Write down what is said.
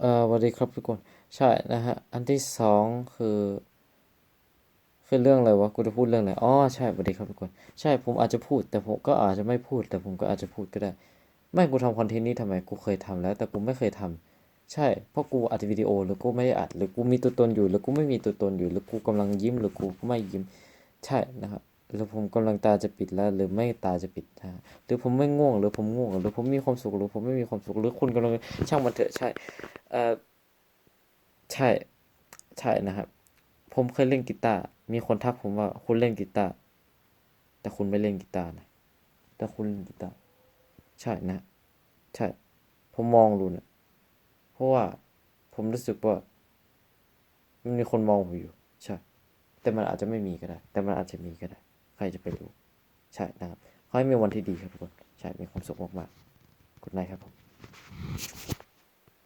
เอ่อสวัสดีครับทุกคน ใช่นะฮะ อันที่สองคือคือเรื่องอะไรวะ กูจะพูดเรื่องอะไร อ๋อ ใช่สวัสดีครับทุกคน ใช่ ผมอาจจะพูด แต่ผมก็อาจจะไม่พูด แต่ผมก็อาจจะพูดก็ได้ ไม่ กูทำคอนเทนต์นี้ทำไม กูเคยทำแล้ว แต่กูไม่เคยทำ ใช่ เพราะกูอัดวิดีโอ หรือกูไม่ได้อัด หรือกูมีตัวตนอยู่ หรือกูไม่มีตัวตนอยู่ หรือกูกำลังยิ้ม หรือกูไม่ยิ้ม ใช่นะครับหรือผมกำลังตาจะปิดแล้ว หรือไม่ตาจะปิดนะฮะหรือผมไม่ง่วง หรือผมง่วง หรือผมมีความสุข หรือผมไม่มีความสุข หรือคุณกำลังช่างมันเถอะใช่ เออใช่ใช่นะครับ ผมเคยเล่นกีตาร์มีคนทักผมว่าคุณเล่นกีตาร์แต่คุณไม่เล่นกีตาร์นะแต่คุณเล่นกีตาร์ใช่นะ ใช่ ผมมองดูนะเพราะว่าผมรู้สึกว่ามันมีคนมองผมอยู่ ใช่ แต่มันอาจจะไม่มีก็ได้ แต่มันอาจจะมีก็ได้ ใครจะไปรู้ ใช่นะครับขอให้มีวันที่ดีครับทุกคน ใช่ มีความสุขมากๆกุดไนครับผม